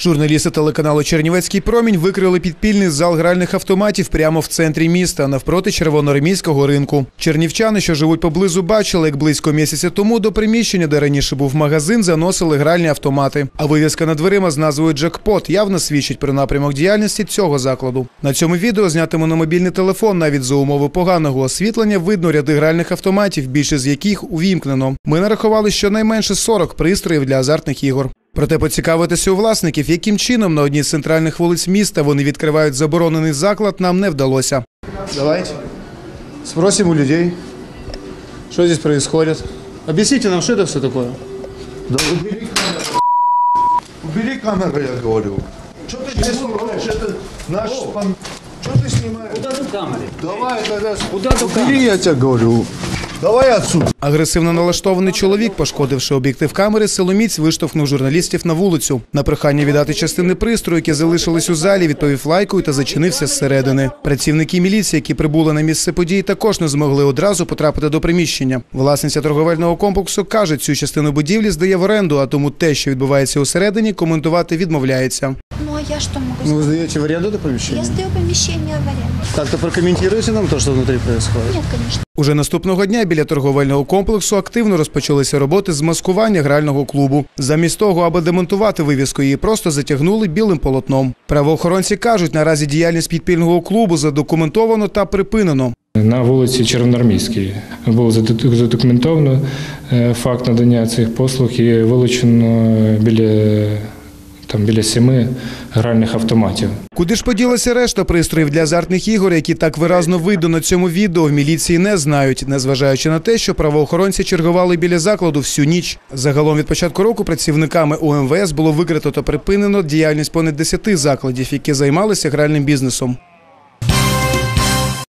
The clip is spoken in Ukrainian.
Журналісти телеканалу Чернівецький промінь викрили підпільний зал гральних автоматів прямо в центрі міста, навпроти червоноармійського ринку. Чернівчани, що живуть поблизу, бачили, як близько місяця тому до приміщення, де раніше був магазин, заносили гральні автомати. А вивіска над дверима з назвою Джекпот явно свідчить про напрямок діяльності цього закладу. На цьому відео, знятому на мобільний телефон, навіть за умови поганого освітлення, видно ряди гральних автоматів, більше з яких увімкнено. Ми нарахували щонайменше 40 пристроїв для азартних ігор. Проте поцікавитися у власників, яким чином на одній з центральних вулиць міста вони відкривають заборонений заклад, нам не вдалося. Давайте спросим у людей, что здесь происходит. Объясните нам, что это все такое. Да убери камеру. Убери камеру, я говорю. Что ты здесь снимаешь? Это наш пан... Что ты снимаешь? Куда до камери? Давай тогда... Куда до Убери, я тебе говорю. Давай отсюда. Агресивно налаштований чоловік, пошкодивши об'єктив камери, силоміць виштовхнув журналістів на вулицю. На прохання віддати частини пристрою, які залишились у залі, відповів лайкою та зачинився зсередини. Працівники міліції, які прибули на місце події, також не змогли одразу потрапити до приміщення. Власниця торговельного комплексу каже, цю частину будівлі здає в оренду, а тому те, що відбувається усередині, коментувати відмовляється. Ну а я что могу Ну, сказать? здаєте в оренду до Я приміщення? сдаю помещение в аренду. Так-то прокоментуйте нам те, що внутрі відбувається. Нет, конечно. Уже наступного дня біля торговельного комплексу активно розпочалися роботи з маскування грального клубу. Замість того, аби демонтувати вивіску, її просто затягнули білим полотном. Правоохоронці кажуть, наразі діяльність підпільного клубу задокументовано та припинено. На вулиці Червоноармійській було задок- задокументовано е, факт надання цих послуг і вилучено біля, там, біля семи гральних автоматів. Куди ж поділася решта пристроїв для азартних ігор, які так виразно видно на цьому відео, в міліції не знають, незважаючи на те, що правоохоронці чергували біля закладу всю ніч. Загалом від початку року працівниками УМВС було викрито та припинено діяльність понад 10 закладів, які займалися гральним бізнесом.